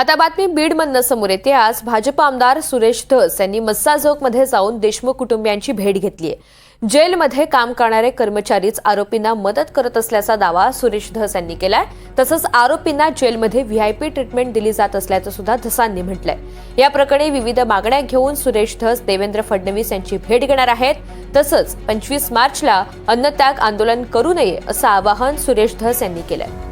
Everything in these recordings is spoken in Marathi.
आता बातमी बीडमधनं समोर येते. आज भाजप आमदार सुरेश धस यांनी मस्साजोगमध्ये जाऊन देशमुख कुटुंबियांची भेट घेतली जेलमध्ये काम करणारे कर्मचारीच आरोपींना मदत करत असल्याचा दावा सुरेश धस यांनी केलाय. तसंच आरोपींना जेलमध्ये व्हीआयपी ट्रीटमेंट दिली जात असल्याचं सुद्धा धसांनी म्हटलंय. या प्रकरणी विविध मागण्या घेऊन सुरेश धस देवेंद्र फडणवीस यांची भेट घेणार आहेत. तसंच पंचवीस मार्चला अन्नत्याग आंदोलन करू नये असं आवाहन सुरेश धस यांनी केलंय.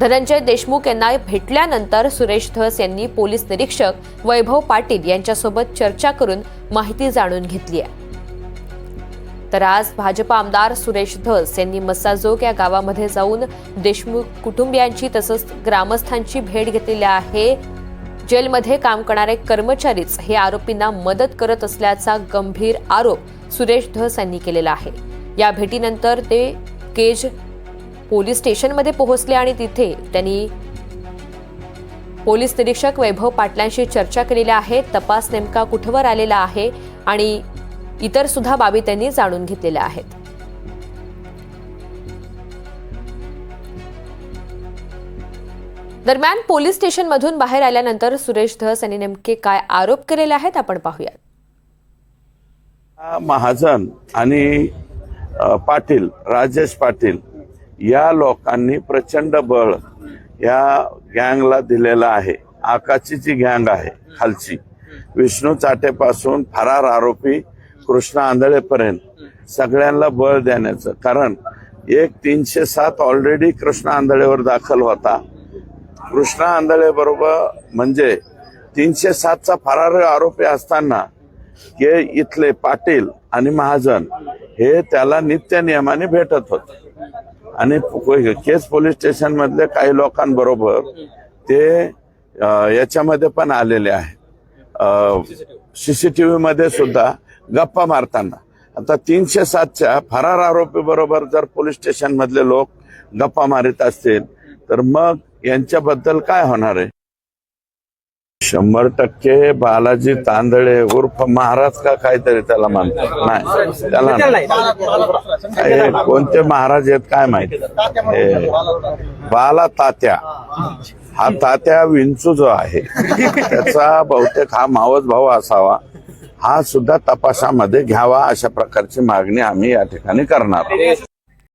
धनंजय देशमुख यांना भेटल्यानंतर सुरेश धस यांनी पोलीस निरीक्षक वैभव पाटील यांच्यासोबत चर्चा करून माहिती जाणून घेतली आहे. तर आज भाजपा आमदार सुरेश धस यांनी मस्साजोग या गावामध्ये जाऊन देशमुख कुटुंबियांची तसंच ग्रामस्थांची भेट घेतलेली आहे. जेलमध्ये काम करणारे कर्मचारीच हे आरोपींना मदत करत असल्याचा गंभीर आरोप सुरेश धस यांनी केलेला आहे. या भेटीनंतर ते केज पोलीस स्टेशनमध्ये पोहोचले आणि तिथे त्यांनी पोलीस निरीक्षक वैभव पाटलांशी चर्चा केलेल्या आहे तपास नेमका कुठवर आलेला आहे आणि इतर सुद्धा बाबी त्यांनी जाणून घेतलेल्या आहेत. दरम्यान पोलीस स्टेशनमधून बाहेर आल्यानंतर सुरेश धस यांनी नेमके काय आरोप केलेले आहेत आपण पाहूयात. महाजन आणि पाटील राजेश पाटील या लोकांनी प्रचंड बळ या गँगला दिलेला आहे. आकाची जी गँग आहे खालची. विष्णू चाटेपासून फरार आरोपी कृष्ण आंधळेपर्यंत. सगळ्यांना बळ देण्याचं. कारण एक तीनशे सात ऑलरेडी कृष्ण आंधळेवर दाखल होता. कृष्णा आंधळे बरोबर म्हणजे तीनशे सातचा फरार आरोपी असताना के इथले पाटील आणि महाजन हे त्याला नित्य नियमाने भेटत होते. आणि केस पोलीस स्टेशन मधले काही लोकांबरोबर ते याच्यामध्ये पण आलेले आहेत. सीसीटीव्ही मध्ये सुद्धा गप्पा मारताना. आता तीनशे सातच्या फरार आरोपी बरोबर जर पोलीस स्टेशन मधले लोक गप्पा मारित असतील तर मग यांच्याबद्दल काय होणार आहे? शंभर टक्के बालाजी तांदळे उर्फ महाराज का काहीतरी त्याला मानतात नाही त्याला नाही. हे कोणते महाराज आहेत काय माहिती? हे बाला तात्या. हा तात्या विंचू जो आहे त्याचा बहुतेक हा मावस भाऊ असावा. हा सुद्धा तपासामध्ये घ्यावा अशा प्रकारची मागणी आम्ही या ठिकाणी करणार